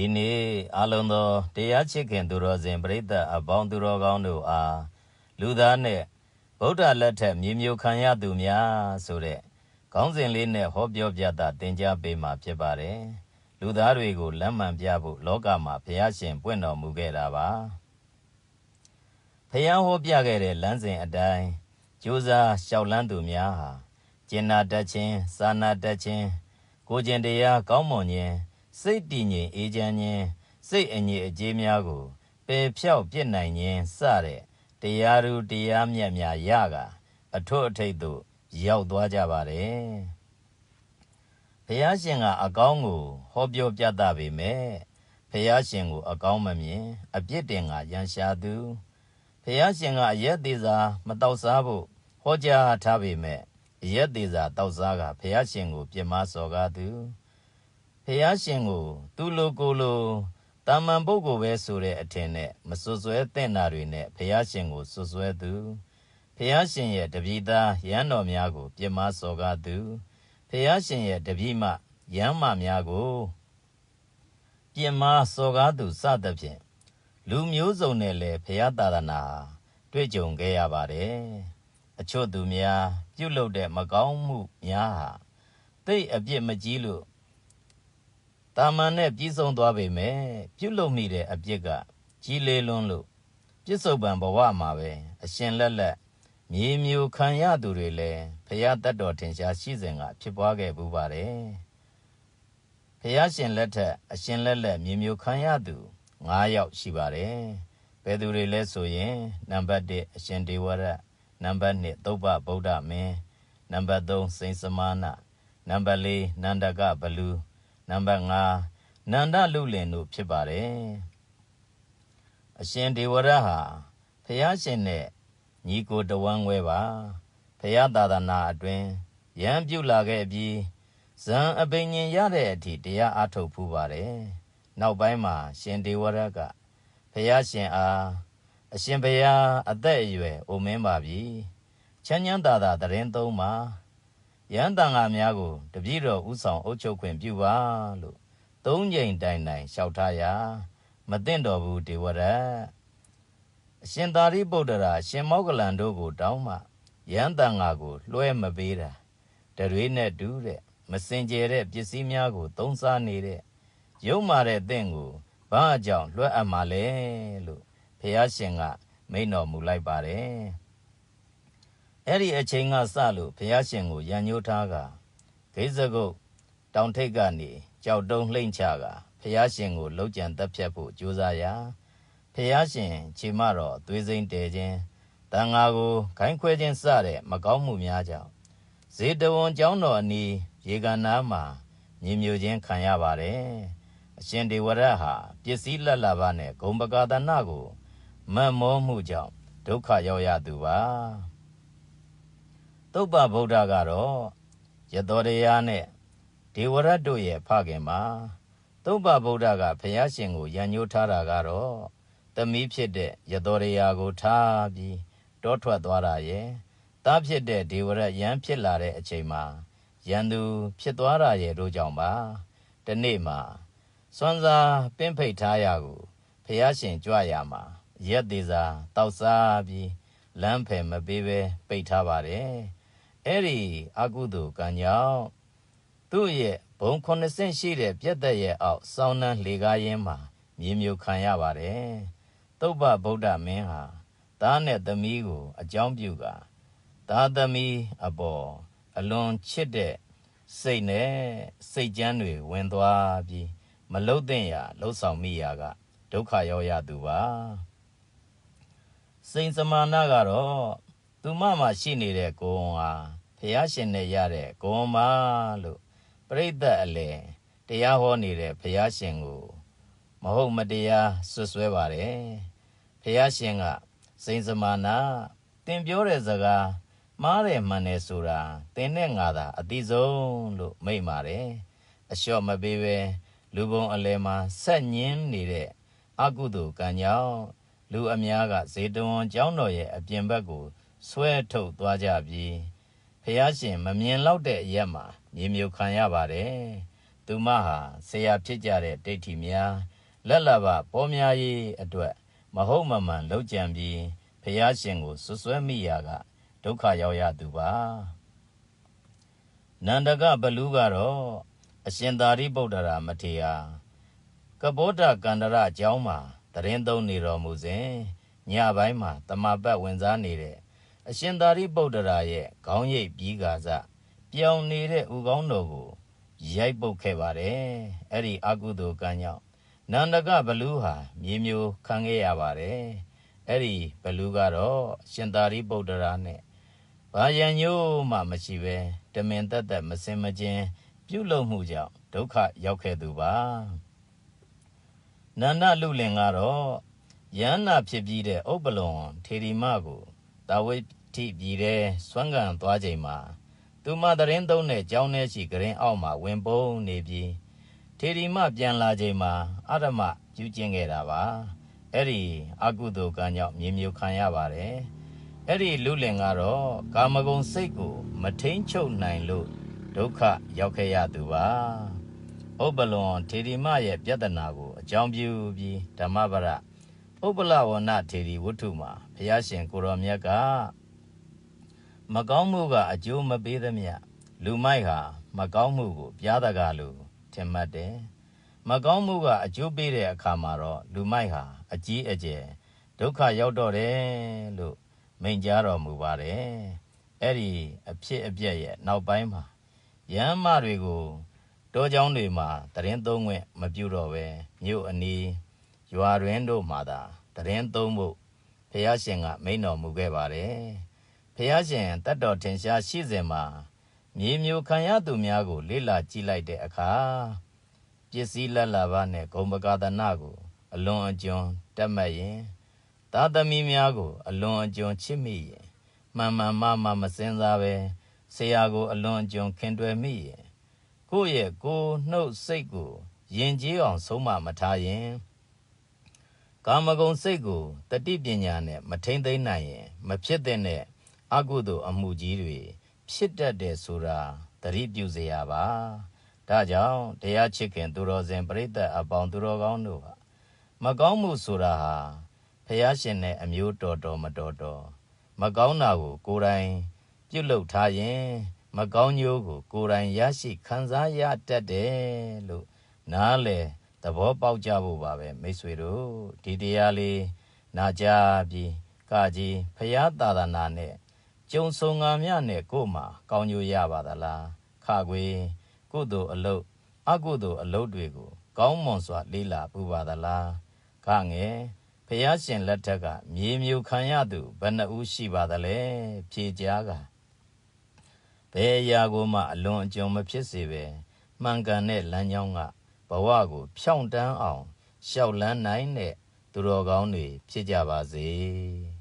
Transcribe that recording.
ဒီနေ့အလုံးသောတရားချစ်ခင်သူတော်စင်ပရိသတ်အပေါင်းသူတော်ကောင်းတို့အားလူသားနဲ့ဗုဒ္ဓလက်ထက်မြေမျိုးခံရသူများဆိုတဲ့ခေါင်းစဉ်လေးနဲ့ဟောပြောပြတာတင် जा ပေးမှာဖြစ်ပါတယ်လူသားတွေကိုလမ်းမှန်ပြဖို့လောကမှာဘုရားရှင်ပွင့်တော်မူခဲ့တာပါဘုရားဟောပြခဲ့တဲ့လမ်းစဉ်အတိုင်းကြိုးစားလျှောက်လန်းသူများဟာကျင်နာတတ်ခြင်းစာနာတတ်ခြင်းကိုကျင်တရားကောင်းမွန်ခြင်း စိတ်တည်ငြိမ်အေးချမ်းခြင်းစိတ်အငြိအကျေးများကိုပယ်ဖြောက်ပြစ်နိုင်ခြင်းစတဲ့တရားသူတရားမြတ်များရကအထွတ်အထိပ်သို့ရောက်သွားကြပါတယ်ဘုရားရှင်ကအကောင်းကိုဟောပြောပြသပေမဲ့ဘုရားရှင်ကိုအကောင်းမမြင်အပြစ်တင်ကရန်ရှာသူဘုရားရှင်ကအရက်သေးစာမတောက်စားဖို့ဟောကြားထားပေမဲ့အရက်သေးစာတောက်စားကဘုရားရှင်ကိုပြစ်မှားစော်ကားသူ ဖះရှင်ကို သူလိုကိုလိုတာမန်ပုဂ္ဂိုလ်ပဲဆိုတဲ့အထင်နဲ့မစွဆွဲတဲ့နာတွေနဲ့ဖះရှင်ကိုစွဆွဲသူဖះရှင်ရဲ့တပည့်သားရန်တော်များကို ပြမစော်ကားသူဖះရှင်ရဲ့တပည့်မရန်မများကိုပြမစော်ကားသူစသဖြင့်လူမျိုးစုံနဲ့လည်းဖះသာသနာတွေ့ကြုံခဲ့ရပါတယ်အချို့သူများ ပြုတ်လုတဲ့မကောင်းမှုများဟာတိတ်အပြစ်မကြီးလို့ တာမန်နဲ့ပြီးဆုံးသွားပေမဲ့ပြုတ်လုံမိတဲ့အပြစ်ကကြီးလေးလွန်းလို့ပြစ္ဆုတ်ပံဘဝမှာပဲအရှင်လက်လက်မြေမျိုးခံရသူတွေလည်းဖရာတတ်တော်ထင်ရှားရှိစဉ်ကဖြစ်ပွားခဲ့ပူပါတယ်ဖရာရှင်လက်ထက်အရှင်လက်လက်မြေမျိုးခံရသူ9ယောက်ရှိပါတယ်ဘယ်သူတွေလဲဆိုရင်နံပါတ်1အရှင်ဒေဝရနံပါတ်2သုပ္ပဗုဒ္ဓမင်းနံပါတ်3စိန်စမာနနံပါတ်4နန္ဒကဘလူး နံပါတ်5နန္ဒလူလင်တို့ဖြစ်ပါတယ်အရှင်ဒေဝရဟာဖះရှင်နဲ့ညီကိုတဝမ်းဝဲပါဖះသာသနာအတွင်ရံပြုလာခဲ့ပြီးဇံအပိညင်ရတဲ့အထိတရားအားထုတ်ဖူးပါတယ်နောက်ပိုင်းမှာ ရှင်ဒေဝရကဖះရှင်အားအရှင်ဘုရားအသက်အရွယ်အိုမင်းပါပြီချမ်းချမ်းသာသာတရင်သုံးပါ ရန်တန်ဃာများကိုတပည့်တော်ဥဆောင်အုပ်ချုပ်ခွင့်ပြုပါလို့သုံးကြိမ်တိုင်တိုင်လျှောက်ထားရာမသိမ့်တော်ဘူးဒေဝရအရှင်သာရိပုတ္တရာရှင်မောကလန်တို့ကိုတောင်းမှရန်တန်ဃာကိုလွှဲမပေးတာတရွေးနဲ့တူးတဲ့မစင်ကြဲတဲ့ပစ္စည်းများကို သုံးစားနေတဲ့ရုံမာတဲ့တင့်ကိုဘာအကြောင်းလွှဲအပ်မှလဲလို့ဘုရားရှင်ကမိန့်တော်မူလိုက်ပါတယ် အဲ့ဒီအချိန်ကစလို့ဘုရားရှင်ကိုရန်ညှိုးထားကဂိဇဂုတ်တောင်ထိပ်ကနေကြောက်တုံးလှိမ့်ချကဘုရားရှင်ကိုလှုပ်ကြံတက်ဖြတ်ဖို့ကြိုးစားရာဘုရားရှင်ခြေမတော်သွေးစိမ့်တဲခြင်းတန်ဃာကိုခိုင်းခွဲခြင်းစတဲ့မကောင်းမှုများကြောင့်ဇေတဝန်ကျောင်းတော်အနီးရေကန်နားမှာမြေမျိုးချင်းခံရပါတယ်အရှင်ဒေဝရဟာပစ္စည်းလက်လာပါနဲ့ဂုံပကာသနာကိုမတ်မောမှုကြောင့်ဒုက္ခရောက်ရသူပါ သုပ္ပဗုဒ္ဓကတော့ယတောတရားနဲ့ဒေဝရတ်တို့ရဲ့ဖခင်ပါသုပ္ပဗုဒ္ဓကဘုရားရှင်ကိုရန်ညှိုးထားတာကတော့သမီးဖြစ်တဲ့ယတောတရားကိုထားပြီးတောထွက်သွားတာရဲ့တားဖြစ်တဲ့ဒေဝရတ်ရန်ဖြစ်လာတဲ့အချိန်မှာရန်သူဖြစ်သွားတာရဲ့တို့ကြောင့်ပါတနေ့မှာစွမ်းစားပင့်ဖိတ်ထားရကိုဘုရားရှင်ကြွရမှာရက်သေးစာတောက်စားပြီးလမ်းဖယ်မပေးပဲပိတ်ထားပါတယ် အဲ့ဒီအကုသိုလ်ကံကြောင့်သူ့ရဲ့ဘုံခုဆင့်ရှိတဲ့ပြက်သက်ရဲ့အောက်စောင်းနှန်းလေကားရင်းမှာမြေမြုပ်ခံရပါတယ်သုပ္ပဗုဒ္ဓမင်းဟာသားနဲ့သမီးကို အကြောင်းပြုကာသားသမီးအပေါ်အလွန်ချစ်တဲ့စိတ်နဲ့စိတ်ကြမ်းတွေဝင်သွားပြီးမလုတ်တဲ့ရာလှုပ်ဆောင်မိရာကဒုက္ခရောက်ရသူပါစိန်စမာနာကတော့ သူမမှာရှိနေတဲ့ကိုယ်ဟာဖះရှင်နဲ့ရတဲ့ကိုယ်မလို့ပြိဿအလေတရားဟောနေတဲ့ဘုရားရှင်ကိုမဟုတ်မတရားဆွဆွဲပါတယ်ဘုရားရှင်ကစိန်စမာနာတင်ပြောတဲ့စကားမှားတယ်မှန်တယ်ဆိုတာတင်နဲ့ငါသာအတိဆုံးလို့မိန့်ပါတယ်အလျှော့မပေးပဲလူပုံအလဲမှာဆက်ညင်းနေတဲ့အကုသိုလ်ကံကြောင့်လူအများကဇေတဝန်ကျောင်းတော်ရဲ့အပြင်ဘက်ကို ဆွဲထုတ်သွားကြပြီးဖះရှင်မမြင်လောက်တဲ့အရက်မှာမြေမြုပ်ခံရပါတယ်။တသူမဟာဆရာဖြစ်ကြတဲ့ဒိဋ္ဌိများလက်လဘပေါ်များရေးအတွက်မဟုတ်မမှန်လောက်ကြံပြီးဖျားရှင်ကိုဆွဆွဲမိရာကဒုက္ခရောက်ရသူပါနန္ဒကဘလူကတော့အရှင်သာရိပုတ္တရာမထေရကဘောဓကန္တရအကြောင်းမှာတရင်သုံးနေတော်မူစဉ်ညပိုင်းမှာတမပတ်ဝင်စားနေတဲ့ အရှင်သာရိပုတ္တရာရဲ့ခေါင်းရိပ်ပြီးကာစပြောင်းနေတဲ့ဥကောင်းတော်ကိုရိုက်ပုတ်ခဲ့ပါတယ်အဲ့ဒီအကုသိုလ်ကံကြောင့်နန္ဒကဘလူဟာမြေမျိုးခံခဲ့ရပါတယ်အဲ့ဒီဘလူကတော့ရှင်သာရိပုတ္တရာနဲ့ဘာယံညို့မှမရှိပဲတမင်သက်သက်မစင်မချင်းပြုလုပ်မှုကြောင့်ဒုက္ခရောက်ခဲ့သူပါနန္ဒလူလင်ကတော့ယန္နာဖြစ်ပြီးတဲ့ဥပ္ပလွန်ထေရီမကိုတာဝိ ထိပြည်တဲ့စွမ်းကန်သွားချိန်မှာသူမတရင်သုံးတဲ့ကြောင်းထဲရှိကရင်အောက်မှာဝင်ပုန်းနေပြီးထေရီမပြန်လာချိန်မှာအရမပြုကျင့်ခဲ့တာပါအဲ့ဒီအကုသိုလ်ကံကြောင့်မြေမြုပ်ခံရပါတယ်အဲ့ဒီလူလင်ကတော့ကာမဂုဏ်စိတ်ကို မထိန်ချုပ်နိုင်လို့ဒုက္ခရောက်ခဲ့ရသူပါဥပ္ပလွန်ထေရီမရဲ့ပြဿနာကိုအကြောင်းပြုပြီးဓမ္မပရဥပ္ပလဝဏထေရီဝတ္ထုမှာဘုရားရှင်ကိုရောမြတ်က မကောင်းမှုကအကျိုးမပေးသမျှလူမိုက်ဟာမကောင်းမှုကိုပြားတကားလို့ထင်မှတ်တယ်။မကောင်းမှုကအကျိုးပေးတဲ့အခါမှာတော့လူမိုက်ဟာအကြီးအကျယ်ဒုက္ခရောက်တော့တယ်လို့မိန့်ကြားတော်မူပါတယ်။အဲ့ဒီအဖြစ်အပျက်ရဲ့နောက်ပိုင်းမှာယမ်းမတွေကိုတောကျောင်းတွေမှာတရင်သုံးခွင့်မပြုတော့ပဲမြို့အနီးရွာတွင်တို့မှာသာတရင်သုံးဖို့ဘုရားရှင်ကမိန့်တော်မူခဲ့ပါတယ်။ ဘုရားရှင်တတ်တော်ထင်ရှားရှိစဉ်မှာမြေမျိုးခံရသူများကို လေ့လာကြည့်လိုက်တဲ့အခါပစ္စည်းလက်လာပါနဲ့ဂုံပကာသနာကို အလွန်အကျွံတက်မှတ်ရင်သာသမီများကို အလွန်အကျွံချစ်မိရင်မှန်မှန်မမမစင်စားပဲဆရာကို အလွန်အကျွံခင်တွယ်မိရင်ကိုယ့်ရဲ့ကိုယ်နှုတ်စိတ်ကိုယဉ်ကျေးအောင်ဆုံးမမထားရင်ကာမဂုဏ်စိတ်ကိုတတိပညာနဲ့မထိမ့်သိမ့်နိုင်ရင် မဖြစ်တဲ့ အကုသို့အမှုကြီးတွေဖြစ်တတ်တယ်ဆိုတာသတိပြုစေရပါဒါကြောင့်တရားချစ်ခင်သူတော်စင်ပရိသတ်အပေါင်းသူတော်ကောင်းတို့ဟာမကောင်းမှုဆိုတာဟာဖះရှင်နဲ့အမျိုးတော်တော်မတော်တော်မကောင်းတာကို ကိုယ်တိုင်ပြုတ်လုထားရင်မကောင်းညိုးကို ကိုယ်တိုင်ရရှိခံစားရတတ်တယ်လို့နားလေသဘောပေါက်ကြဖို့ပါပဲမိတ်ဆွေတို့ဒီတရားလေးနာကြပြီးကာကြီးဖះသာသနာနဲ့ ကျုံဆုံငံမြနဲ့ကို့မှာကောင်းညိုရပါသလားခခွေကုသိုလ်အလုတ်အကုသိုလ်အလုတ်တွေကို ကောင်းမွန်စွာ လေးလာပူပါသလားခငယ်ဖရာရှင်လက်ထက်ကမြေမြူခံရသူဘယ်နှဦးရှိပါသလဲဖြေကြားကဘယ်အရာကိုမှအလွန်အကျွံမဖြစ်စေပဲမှန်ကန်တဲ့လမ်းကြောင်းကဘဝကို ဖြောင့်တန်းအောင်ရှောက်လန်းနိုင်တဲ့သူတော်ကောင်းတွေဖြစ်ကြပါစေ။